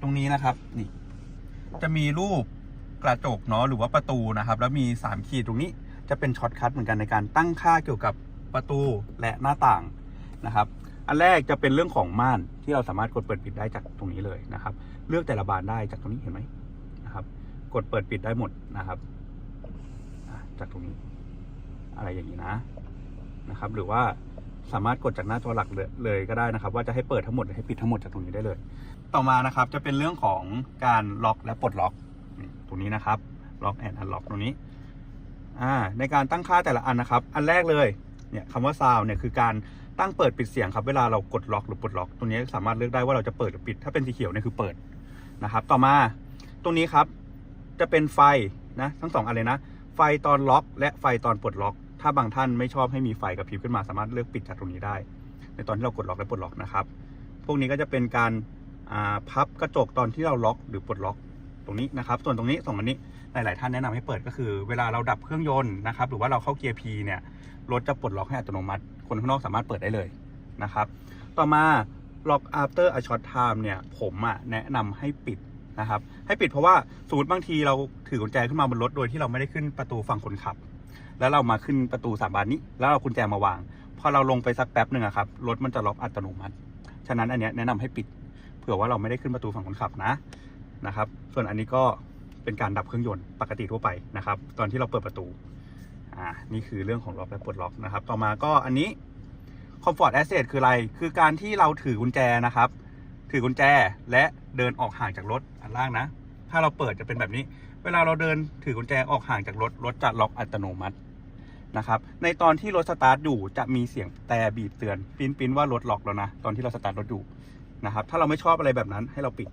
ตรงนี้นะครับ นี่ จะมีรูปกระจกเนาะหรือว่าประตูนะครับ แล้วมีสามขีดตรงนี้จะเป็นช็อตคัทเหมือนกันในการตั้งค่าเกี่ยวกับประตูและหน้าต่างนะครับ อันแรกจะเป็นเรื่องของม่านที่เราสามารถกดเปิดปิดได้จากตรงนี้เลยนะครับ เลือกแต่ละบานได้จากตรงนี้เห็นไหมนะครับ กดเปิดปิดได้หมดนะครับจากตรงนี้ อะไรอย่างนี้นะนะครับ หรือว่า สามารถกดจากหน้าจอหลักเลยก็ได้นะครับ ว่าจะให้เปิดทั้งหมดหรือให้ปิดทั้งหมดจากตรงนี้ได้เลย ต่อมานะครับจะเป็นเรื่องของการล็อกและปลดล็อกตรงนี้นะครับล็อกแอนด์อันล็อกตรงนี้อ่าในการตั้งค่าแต่ละอันนะครับ อันแรกเลยเนี่ยคำว่า sound เนี่ยคือการตั้งเปิดปิดเสียงครับเวลาเรากดล็อกหรือปลดล็อกตรงนี้สามารถเลือกได้ว่าเราจะเปิดหรือปิด ถ้าเป็นสีเขียวเนี่ยคือเปิดนะครับ ต่อมาตรงนี้ครับจะเป็นไฟนะทั้งสองอันเลยนะ ไฟตอนล็อก และไฟตอนปลดล็อก ถ้าบางท่านไม่ชอบให้มีไฟกระพริบขึ้นมาสามารถเลือกปิดจากตรงนี้ได้ ในตอนที่เรากดล็อกและปลดล็อกนะครับ พวกนี้ก็จะเป็นการพับกระจกตอนที่เราล็อกหรือปลดล็อกตรงนี้นะครับ ส่วนตรงนี้สองอันนี้หลาย ๆ ท่านแนะนำให้เปิดก็คือเวลาเราดับเครื่องยนต์นะครับหรือว่าเราเข้าเกียร์ P เนี่ยรถจะปลดล็อกให้อัตโนมัติ คนข้างนอกสามารถเปิดได้เลยนะครับ ต่อมา lock after a short time เนี่ยผมอะแนะนำให้ปิดนะครับ ให้ปิดเพราะว่าสมมติบางทีเราถือกุญแจขึ้นมาบนรถโดยที่เราไม่ได้ขึ้นประตูฝั่งคนขับ แล้วเรามาขึ้นประตูสามบานนี้ แล้วเรากุญแจมาวางพอเราลงไปสักแป๊บหนึ่งอะครับรถมันจะล็อกอัตโนมัติ ฉะนั้นอันเนี้ยแนะนำให้ปิด เผื่อว่าเราไม่ได้ขึ้นประตูฝั่งคนขับนะนะครับ ส่วนอันนี้ก็เป็นการดับเครื่องยนต์ปกติทั่วไปนะครับ ตอนที่เราเปิดประตูอ่านี่คือเรื่องของล็อกและปลดล็อกนะครับ ต่อมาก็อันนี้ comfort asset คืออะไร คือการที่เราถือกุญแจนะครับ ถือกุญแจและเดินออกห่างจากรถอันล่างนะ ถ้าเราเปิดจะเป็นแบบนี้ เวลาเราเดินถือกุญแจออกห่างจากรถ รถจะล็อกอัตโนมัติ นะครับ ในตอนที่รถสตาร์ทอยู่จะมีเสียงแต่บีบเตือนปิ้นปิ้นว่ารถล็อกแล้วนะ ตอนที่เราสตาร์ทรถอยู่นะครับ ถ้าเราไม่ชอบอะไรแบบนั้นให้เราปิด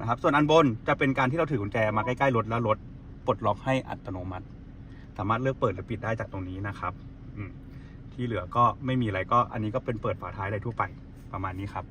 นะครับ ส่วนอันบนจะเป็นการที่เราถือกุญแจมาใกล้ๆรถแล้วรถปลดล็อกให้อัตโนมัติ สามารถเลือกเปิดหรือปิดได้จากตรงนี้นะครับอืที่เหลือก็ไม่มีอะไรก็อันนี้ก็เป็นเปิดฝาท้ายอะไรทั่วไปประมาณนี้ครับ